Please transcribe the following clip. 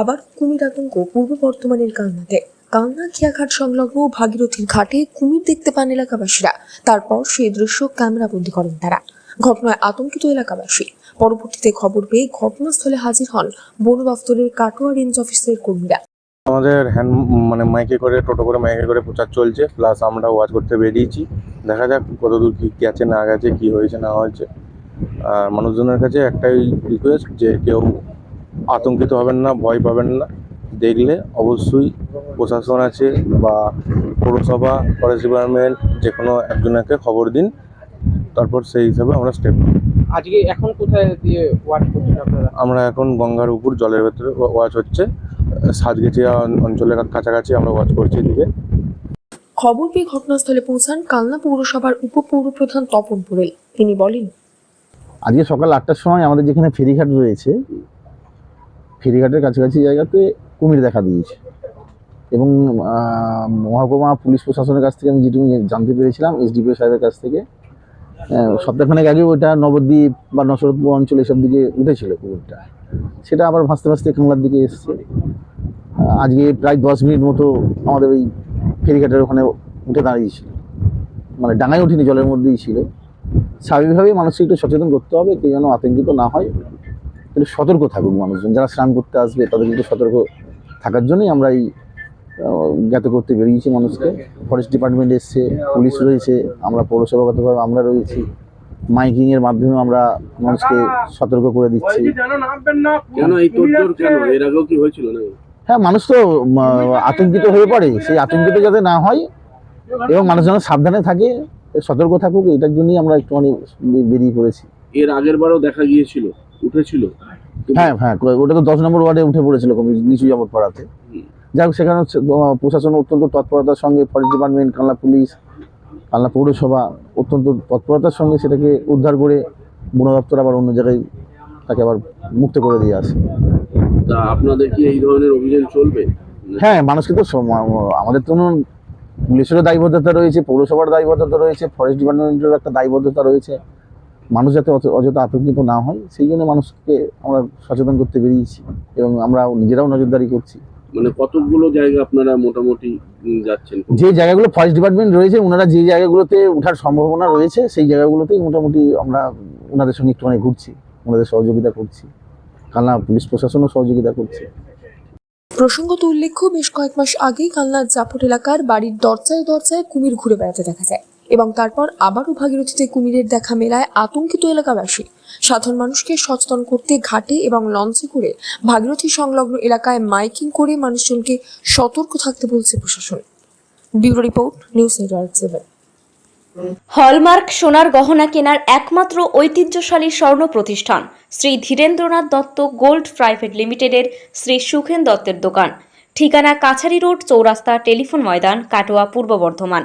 আবার কুমির আতঙ্ক পূর্ব বর্ধমানের কালনাতে। কালনা খেয়াঘাট সংলগ্ন ভাগীরথীর ঘাটে কুমির দেখতে পান এলাকাবাসীরা। তারপর সেই দৃশ্য ক্যামেরাবন্দি করেন তারা। ঘটনায় আতঙ্কিত এলাকাবাসী। পরবর্তীতে খবর পেয়ে ঘটনাস্থলে হাজির হন বন দফতরের কাটোয়া রেঞ্জ অফিসের কর্মীরা। আমাদের হ্যান্ড মানে মাইকে করে, টোটো করে মাইকে করে প্রচার চলছে। প্লাস আমরা ওয়াচ করতে বেরিয়েছি। দেখা যাক কতদূর কী গেছে না গেছে, কী হয়েছে, না হয়েছে। আর মানুষজনের কাছে একটাই রিকোয়েস্ট যে কেউ আতঙ্কিত হবেন না ভয় পাবেন না। দেখলে অবশ্যই প্রশাসন আছে বা পৌরসভা ফরেস্ট ডিপার্টমেন্ট যে কোনো একজনকে খবর দিন। তারপর সেই হিসাবে আমরা স্টেপ আজকে এখন কোথায় দিয়ে ওয়াচ করছেন আপনারা? আমরা এখন গঙ্গার উপর জলের ভেতরে ওয়াচ হচ্ছে। সাতগেছিয়া অঞ্চলের কাছাকাছি আমরা ওয়াচ করছি এদিকে। খবর পেয়ে ঘটনাস্থলে পৌঁছান কালনা পৌরসভার উপপৌরপ্রধান তপন পুরেল। তিনি বলেন আজকে সকাল আটটার সময় আমাদের যেখানে ফেরিঘাট রয়েছে ফেরিঘাটের কাছাকাছি জায়গাতে কুমির দেখা দিয়েছে। এবং মহকুমা পুলিশ প্রশাসনের কাছ থেকে আমি যেটুকু জানতে পেরেছিলাম, এসডিপিও সাহেবের কাছ থেকে সপ্তাহখানেক আগে ওইটা নবদ্বীপ বা নসরতপুর অঞ্চল এসব দিকে উঠেছিল কুমিরটা। সেটা আবার ভাসতে ভাসতে কাংলার দিকে এসছে। আজকে প্রায় দশ মিনিট মতো আমাদের ওই ফেরিঘাটের ওখানে উঠে দাঁড়িয়েছিল। মানে ডাঙায় উঠিনি, জলের মধ্যেই ছিল। স্বাভাবিকভাবেই মানুষকে একটু সচেতন করতে হবে, কেউ যেন আতঙ্কিত না হয়। একটু সতর্ক থাকুক মানুষজন। যারা স্নান করতে আসবে তাদের কিন্তু সতর্ক থাকার জন্যই আমরা এই জ্ঞাত করতে বেরিয়েছি মানুষকে। ফরেস্ট ডিপার্টমেন্ট এসছে পুলিশ রয়েছে আমরা পৌরসভাগতভাবে আমরা রয়েছি। মাইকিংয়ের মাধ্যমে আমরা মানুষকে সতর্ক করে দিচ্ছি। কেন এই তোড়জোড় কেন? এর আগেও কি হয়েছিল নাকি? হ্যাঁ মানুষ তো আতঙ্কিত হয়ে পড়ে। সেই আতঙ্কিত যাতে না হয় এবং মানুষ যেন সাবধানে থাকে সতর্ক থাকুক এটার জন্যই আমরা একটুখানি বেরিয়ে পড়েছি। এর আগের বারও দেখা গিয়েছিল। উঠেছিল? হ্যাঁ হ্যাঁ ওটা তো দশ নম্বর ওয়ার্ডে উঠে পড়েছিল নিচু জবর পাড়াতে যাই হোক সেখানে প্রশাসন অত্যন্ত তৎপরতার সঙ্গে forest department Kalna police Kalna পৌরসভা অত্যন্ত তৎপরতার সঙ্গে সেটাকে উদ্ধার করে বন দপ্তর আবার অন্য জায়গায় তাকে আবার মুক্ত করে দিয়ে আসে। তা আপনাদের কি এই ধরনের অভিযান চলবে? হ্যাঁ মানুষকে তো আমাদের তো পুলিশেরও দায়বদ্ধতা রয়েছে পৌরসভার দায়বদ্ধতা রয়েছে ফরেস্ট ডিপার্টমেন্টেরও একটা দায়বদ্ধতা রয়েছে। মানুষ যাতে অত- অযথা আতঙ্কিত না হয় সেই জন্য মানুষকে আমরা সচেতন করতে বেরিয়েছি এবং আমরা নিজেরাও নজরদারি করছি। মানে কতগুলো জায়গা আপনারা মোটামুটি যাচ্ছেন? যে জায়গাগুলো ফরেস্ট ডিপার্টমেন্ট রয়েছে ওনারা যে জায়গাগুলোতে ওঠার সম্ভাবনা রয়েছে সেই জায়গাগুলোতেই মোটামুটি আমরা ওনাদের সঙ্গে একটুখানি ঘুরছি ওনাদের সহযোগিতা করছি। কালনা পুলিশ প্রশাসনও সহযোগিতা করছে। প্রসঙ্গত উল্লেখ্য বেশ কয়েক মাস আগেই কালনার জাপট এলাকার বাড়ির দরজায় দরজায় কুমির ঘুরে বেড়াতে দেখা যায়। এবং তারপর আবারও ভাগীরথীতে কুমিরের দেখা মেলায় আতঙ্কিত এলাকাবাসী। সাধারণ মানুষকে সচেতন করতে ঘাটে এবং লঞ্চে করে ভাগীরথী সংলগ্ন এলাকায় মাইকিং করে মানুষজনকে সতর্ক থাকতে বলছে প্রশাসন। Bureau report, news network seven. Hallmark সোনার গহনা কেনার একমাত্র ঐতিহ্যশালী স্বর্ণ প্রতিষ্ঠান শ্রী ধীরেন্দ্রনাথ দত্ত গোল্ড প্রাইভেট লিমিটেডের শ্রী সুখেন দত্তের দোকান। ঠিকানা কাছারি রোড চৌরাস্তা টেলিফোন ময়দান, কাটোয়া, পূর্ব বর্ধমান।